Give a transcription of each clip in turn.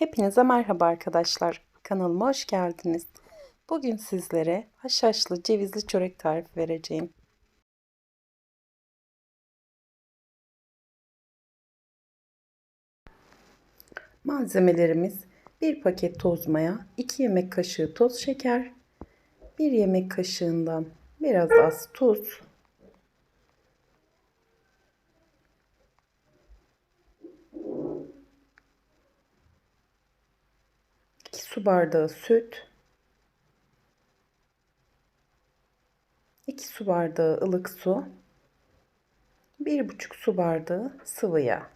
Hepinize merhaba arkadaşlar. Kanalıma hoş geldiniz. Bugün sizlere haşhaşlı cevizli çörek tarifi vereceğim. Malzemelerimiz 1 paket toz maya, 2 yemek kaşığı toz şeker, 1 yemek kaşığından biraz az tuz, 2 su bardağı süt, 2 su bardağı ılık su, 1,5 su bardağı sıvı yağ.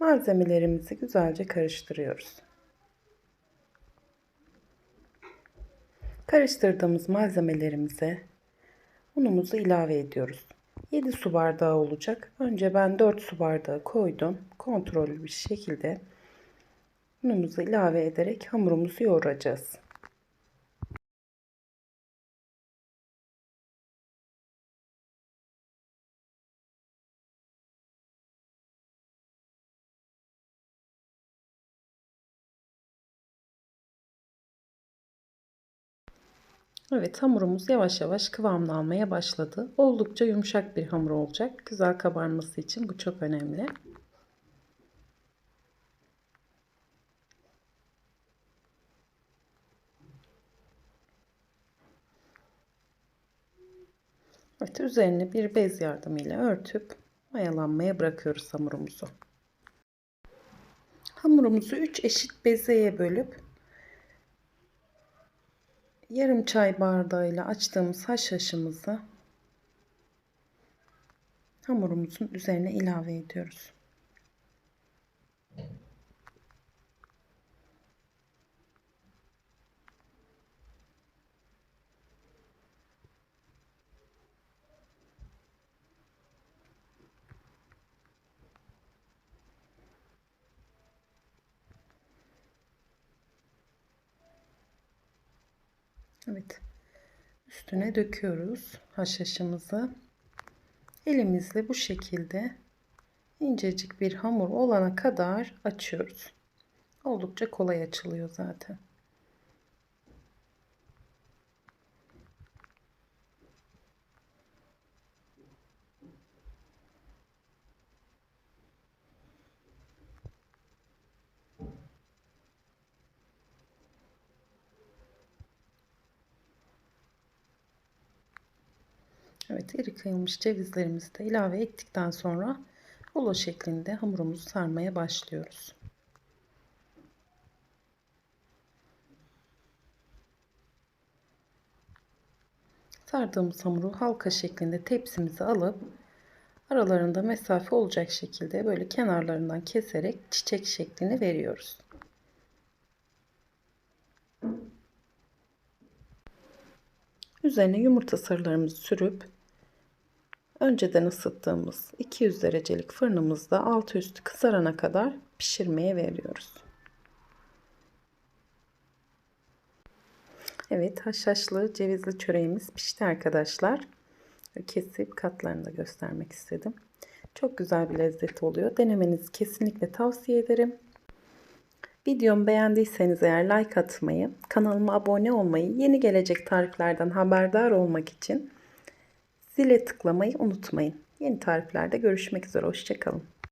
Malzemelerimizi güzelce karıştırıyoruz. Karıştırdığımız malzemelerimize unumuzu ilave ediyoruz. 7 su bardağı olacak. Önce ben 4 su bardağı koydum. Kontrollü bir şekilde unumuzu ilave ederek hamurumuzu yoğuracağız. Evet hamurumuz yavaş yavaş kıvamını almaya başladı. Oldukça yumuşak bir hamur olacak. Güzel kabarması için bu çok önemli. Evet üzerine bir bez yardımıyla örtüp mayalanmaya bırakıyoruz hamurumuzu. Hamurumuzu 3 eşit bezeye bölüp yarım çay bardağıyla açtığımız haşhaşımızı hamurumuzun üzerine ilave ediyoruz. Evet. Üstüne döküyoruz haşhaşımızı. Elimizle bu şekilde incecik bir hamur olana kadar açıyoruz. Oldukça kolay açılıyor zaten. Evet iri kıyılmış cevizlerimizi de ilave ettikten sonra rulo şeklinde hamurumuzu sarmaya başlıyoruz. Sardığımız hamuru halka şeklinde tepsimize alıp aralarında mesafe olacak şekilde böyle kenarlarından keserek çiçek şeklini veriyoruz. Üzerine yumurta sarılarımızı sürüp önceden ısıttığımız 200 derecelik fırınımızda altı üstü kızarana kadar pişirmeye veriyoruz. Evet haşhaşlı cevizli çöreğimiz pişti arkadaşlar. Kesip katlarını da göstermek istedim. Çok güzel bir lezzet oluyor. Denemenizi kesinlikle tavsiye ederim. Videomu beğendiyseniz eğer like atmayı, kanalıma abone olmayı, yeni gelecek tariflerden haberdar olmak için zile tıklamayı unutmayın. Yeni tariflerde görüşmek üzere. Hoşçakalın.